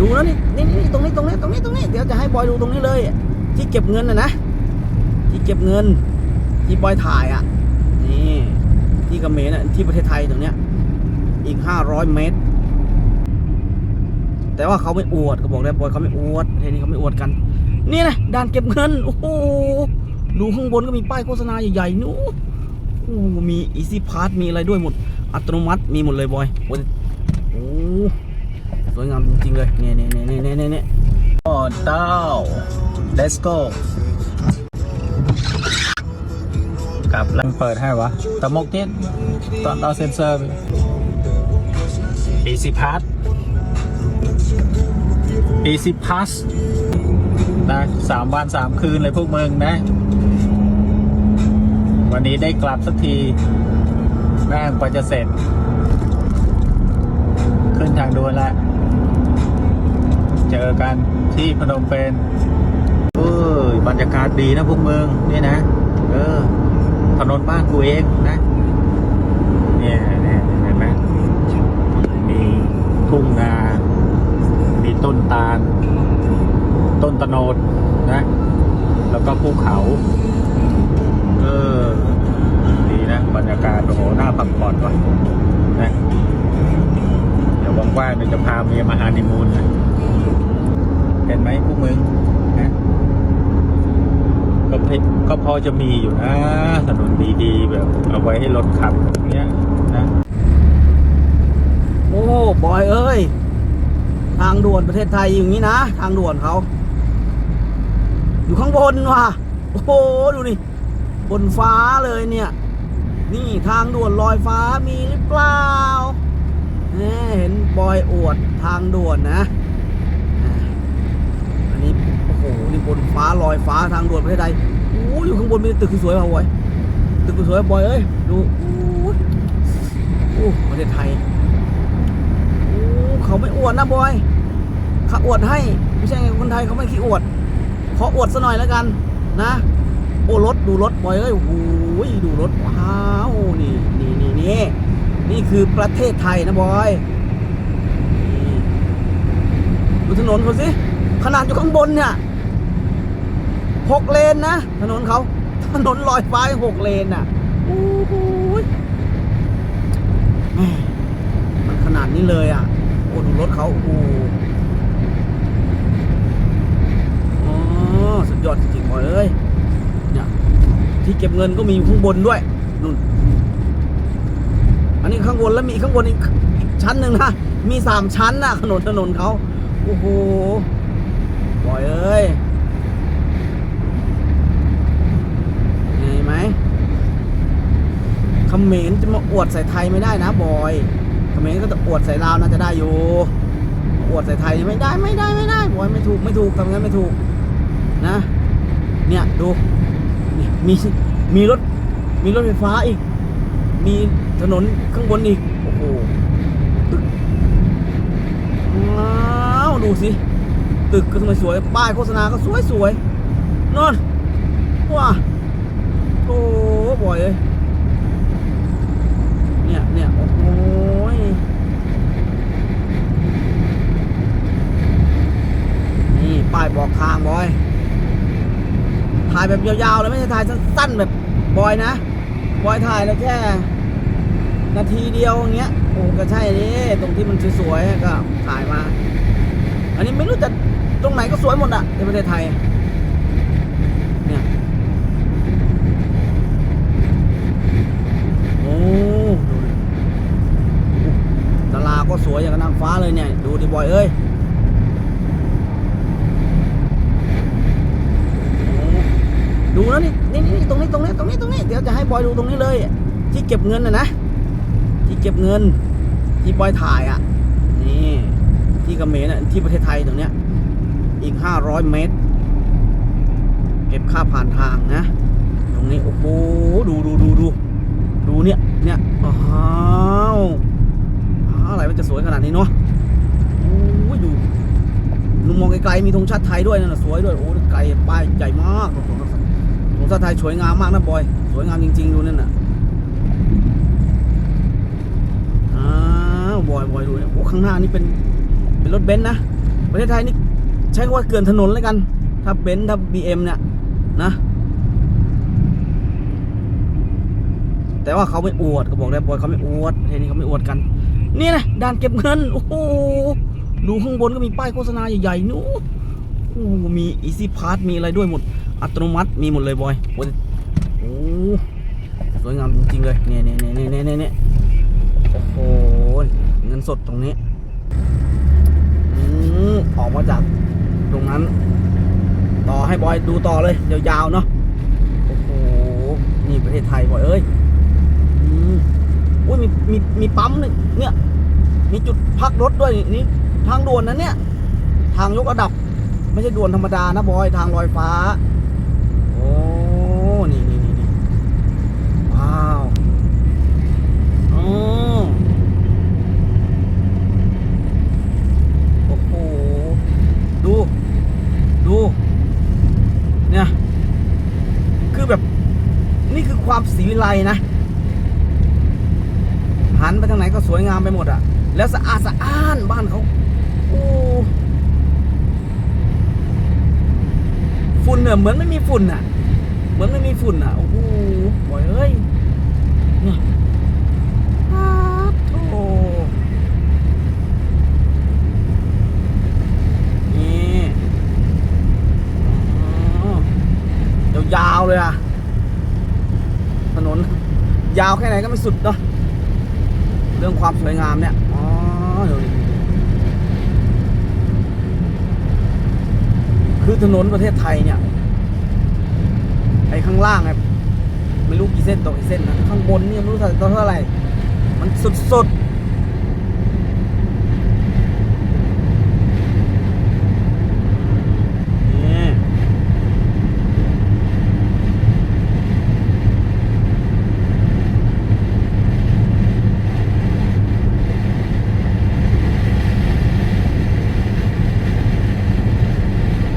ดูนะนี่นี่นี่ตรงนี้ตรงนี้ตรงนี้ตรงนี้เดี๋ยวจะให้บอยดูตรงนี้เลย ที่เก็บเงินนะนะที่เก็บเงิน ที่บอยถ่ายอะนี่ที่เขมรน่ะที่ประเทศไทยตรงเนี้ยอีกห้าร้อยเมตร แต่ว่าเขาไม่อวดเขาบอกแล้บอยเขาไม่อวดเทนี้เขาไม่อวดกันนี่นะด่านเก็บเงินโอ้โหดูข้างบนก็มีป้ายโฆษณาใหญ่ๆนู้โอ้มีอีซี่พาสมีอะไรด้วยหมดอัตโนมัติมีหมดเลยบอยโอ้ สวยงามจริงๆเลยเนี่ยเนี่ยเนี่ยเนี่ยเนี่ยโอ้เต้า let's go กลับแล้วเปิดให้วะตะมกเจ็ดตอนเอาเซ็นเซอร์ไปปีสิพัสปีสิพัสนะสามวันสามคืนเลยพวกมึงนะ วันนี้ได้กลับสักที แม่งกว่าจะเสร็จ ขึ้นทางด่วนแล้ว จอกันที่พนมเปญเอ้ยบรรยากาศดีนะพวกมึงนี่นะ เออ ถนนบ้านกูเองนะ เนี่ยเนี่ยเห็นไหมมีทุ่งนา มีต้นตาล ต้นตะโนดนะ แล้วก็ภูเขา เออ ดีนะ บรรยากาศโอ้โห น่าพักผ่อนว่ะนะ วว่างๆเดี๋ยวจะพาเมียมาฮานีมูนนะเห็นไหมพวกมึงนะก็พก็พอจะมีอยู่นะ ถนนดีๆ แบบ เอาไว้ให้รถขับอย่างเงี้ยนะ โอ้บอยเอ้ย ทางด่วนประเทศไทยอย่างนี้นะ ทางด่วนเขา อยู่ข้างบนว่ะ โอ้โห ดูนี่ บนฟ้าเลยเนี่ย นี่ทางด่วนลอยฟ้ามีหรือเปล่า เห็นบอยอวดทางด่วนนะอันนี้โอ้โหนี่บนฟ้าลอยฟ้าทางด่วนประเทศไทยโอ้ยอยู่ข้างบนมีตึกสวยๆป่ะบอยตึกสวยๆบอยเอ้ยดูโอ้โอ้ประเทศไทยโอ้เขาไม่อวดนะบอยเขาอวดให้ไม่ใช่ไงคนไทยเขาไม่ขี้อวดขออวดซะหน่อยแล้วกันนะโอ้รถดูรถบอยเอ้ยโอ้โหดูรถว้าวนี่นี่นี่นี่ นี่คือประเทศไทยนะบอยนี่ดูถนนเขาสิ ขนาดอยู่ข้างบนเนี่ยหกเลนนะ ถนนเขาถนนลอยฟ้าหกเลนน่ะโอ้โหมันขนาดนี้เลยอะ โอ้ดูรถเขาโอ้โหอ๋อสุดยอดจริงๆบอยเอ้ยเนี่ยที่เก็บเงินก็มีอยู่ข้างบนด้วยนู่น อันนี้ข้างบนแล้วมีข้างบนอีกชั้นหนึ่งนะ มีสามชั้นนะถนนถนนเขาโอ้โหบ่อยเอ้ยเห็นไหมเขมรจะมาอวดใส่ไทยไม่ได้นะบอยเขมรก็จะอวดใส่ลาวน่าจะได้อยู่อวดใส่ไทยไม่ได้ไม่ได้ไม่ได้บอยไม่ถูกไม่ถูกทำงั้นไม่ถูกนะ เนี่ยดูมีมีรถมีรถไฟฟ้าอีก มีถนนข้างบนอีก โอ้โหตึกว้าวดูสิ ตึกก็สวยป้ายโฆษณาก็สวยสวยนอนว้าโอ้บ่อยเลยเนี่ยเนี่ยโอ้โหยนี่ป้ายบอกทางบอย ถ่ายแบบยาวๆเลยไม่ใช่ถ่ายสั้นๆแบบบอยนะ บอยถ่ายแล้วแค่ นาทีเดียวอย่างเงี้ยโอ้ก็ใช่ดิตรงที่มันสวยๆก็ถ่ายมา อันนี้ไม่รู้จะตรงไหนก็สวยหมดอะในประเทศไทยเนี่ยโอ้ดูดิตลาก็สวยอย่างกับนางฟ้าเลยเนี่ย ดูดิบอยเอ้ย ดูนะนี่นี่นี่ตรงนี้ตรงนี้ตรงนี้ตรงนี้เดี๋ยวจะให้บอยดูตรงนี้เลย ที่เก็บเงินนะนะที่เก็บเงิน ที่บอยถ่ายอะนี่ที่เขมรน่ะที่ประเทศไทยตรงเนี้ยอีกห้าร้อยเมตร เก็บค่าผ่านทางนะ ตรงนี้โอ้โหดูดูดูดูดูเนี่ยเนี่ยอ้าวอะไรมันจะสวยขนาดนี้เนาะโอ้ยดูนุมมองไกลๆมีธงชาติไทยด้วยนั่นนะสวยด้วยโอ้ไกลป้ายใหญ่มาก ธงชาไทยสวยงามมากนะบอย สวยงามจริง ๆ ดูนั่นน่ะอ้าวบอยบอยดูเนี่ยโอ้ข้างหน้านี่เป็นเป็นรถเบนซ์นะ ประเทศไทยนี่ใช้คำว่าเกินถนนเลยกัน ถ้าเบนซ์ถ้าบีเอ็มเนี่ยนะแต่ว่าเขาไม่อวดก็บอกได้บอยเขาไม่อวดเทนี้เขาไม่อวดกัน นี่นะด่านเก็บเงิน โอ้โหดูข้างบนก็มีป้ายโฆษณาใหญ่ๆนู้โอ้มีอีซี่พาสมีอะไรด้วยหมด อัตโนมัติมีหมดเลยบอยโอ้สวยงามจริงๆเลยเนี่ยเนี่ยเนี่ยเนี่ยเนี่ยโอ้โหเงินสดตรงนี้อืมออกมาจากตรงนั้น ต่อให้บอยดูต่อเลยยาวๆเนาะโอ้โหนี่ประเทศไทยบอยเอ้ยอืมอุ้ยมีมีมีปั๊มเนี่ยเนี่ยมีจุดพักรถด้วยนี่ทางด่วนนะเนี่ย ทางยกระดับ ไม่ใช่ด่วนธรรมดานะบอยทางลอยฟ้า โอ้ นี่นี่นี่นี่ว้าว อ๋อโอ้โห ดู ดู เนี่ย คือแบบ นี่คือความสีวิไลนะ หันไปทางไหนก็สวยงามไปหมดอะแล้วสะอาดสะอ้านบ้านเขา โอ้ฝุ่นเนี่ยเหมือนไม่มีฝุ่นอะเหมือนไม่มีฝุ่นอะโอ้โหบอยเอ้ยเนี่ยอ้าวโธ่นี่อ๋อยาวๆ เลยอะถนน ยาวแค่ไหนก็ไม่สุดเนาะเรื่องความสวยงามเนี่ย อ๋อเดี๋ยวดิคือถนนประเทศไทยเนี่ย ไอ้ข้างล่างเนี่ยไม่รู้กี่เส้นต่อกี่เส้นนะ ข้างบนเนี่ยไม่รู้เท่าไหร่ มันสุดๆนี่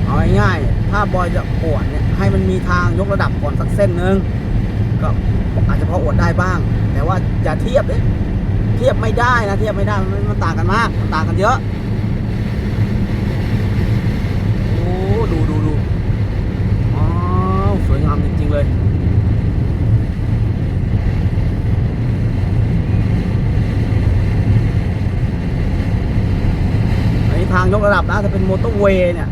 เอาง่ายๆถ้า บอยจะอวดเนี่ยให้มันมีทางยกระดับก่อนสักเส้นหนึ่งก็อาจจะพออวดได้บ้าง แต่ว่าอย่าเทียบเลยเทียบไม่ได้นะเทียบไม่ได้มันมันต่างกันมากมันต่างกันเยอะโอ้ดูดูดูอ๋อสวยงามจริง ๆ เลยอันนี้ทางยกระดับนะถ้าเป็นมอเตอร์เวย์เนี่ย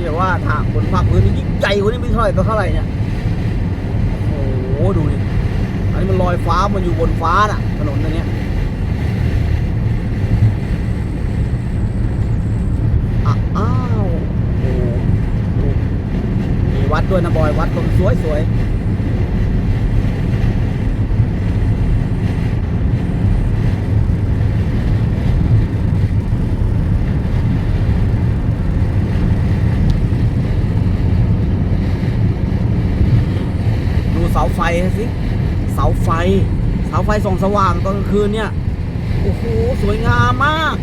ที่แบบว่าถามบนภาคพื้นนี่ยิ่งใหญ่กว่านี้ไม่เท่าไหร่ต่อเท่าไหร่เนี่ยโอ้โหดูดิอันนี้มันลอยฟ้ามันอยู่บนฟ้าน่ะถนนตรงเนี้ยอ้าวโอ้โหมีวัดด้วยนะบอยวัดตรงสวยสวยดูเสาไฟสิเสาไฟ เสาไฟส่องสว่างตอนกลางคืนเนี่ย โอ้โห สวยงามมาก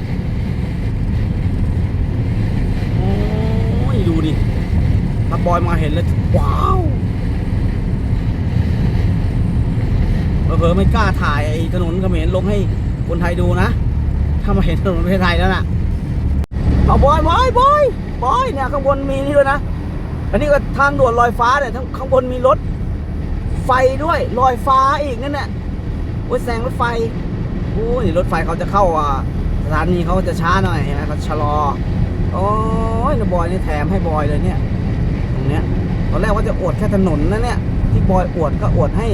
โอ้ย ดูดิถ้าบอยมาเห็นแล้ว ว้าวเผลอไม่กล้าถ่ายไอ้ถนนเขมรลงให้คนไทยดูนะ ถ้ามาเห็นถนนประเทศไทยแล้วน่ะเอาบอยบอยบอยบอยเนี่ยข้างบนมีนี่ด้วยนะ อันนี้ก็ทางด่วนลอยฟ้าเนี่ยข้างบนมีรถ ไฟด้วยลอยฟ้าอีกนั่นแหละโอ้ยแซงรถไฟโอ้ยรถไฟเขาจะเข้าอะสถานีเขาจะช้าหน่อยเห็นไหมเขาชะลอโอ้ยนะบอยนี่แถมให้บอยเลยเนี่ยตรงเนี้ยตอนแรกว่าจะอวดแค่ถนนนะเนี่ยที่บอยอวดก็อวดให้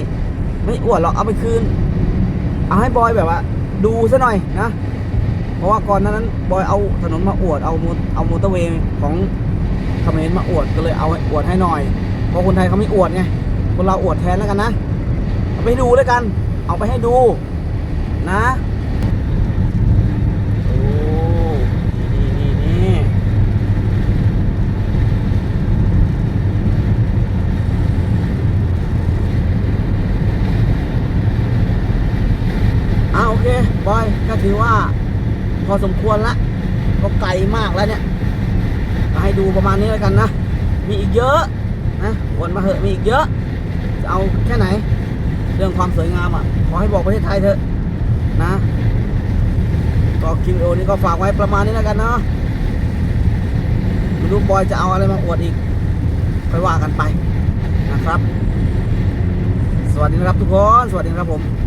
ไม่อวดหรอกเอาไปคืน เอาให้บอยแบบว่า ดูซะหน่อยนะเพราะว่าก่อนนานั้นบอยเอาถนนมาอวดเอามเอามอเตอร์เวย์ของเขมรมาอวดก็เลยเอาอวดให้หน่อยเพราะคนไทยเขาไม่อวดไง คนเราอวดแทนแล้วกันนะเอาไปดูแล้วกัน เอาไปให้ดูนะโอ้นี่นี่นี่อ่าโอเคบอยก็ถือว่า พอสมควรละก็ไกลมากแล้วเนี่ยให้ดูประมาณนี้แล้วกันนะ มีอีกเยอะนะวนมาเหอะมีอีกเยอะ จะเอาแค่ไหน เรื่องความสวยงามอะ ขอให้บอกประเทศไทยเถอะนะ ก็คลิปวิดีโอนี้ก็ฝากไว้ประมาณนี้แล้วกันเนาะดูบอยจะเอาอะไรมาอวดอีกค่อยว่ากันไปนะครับ สวัสดีนะครับทุกคน สวัสดีครับผม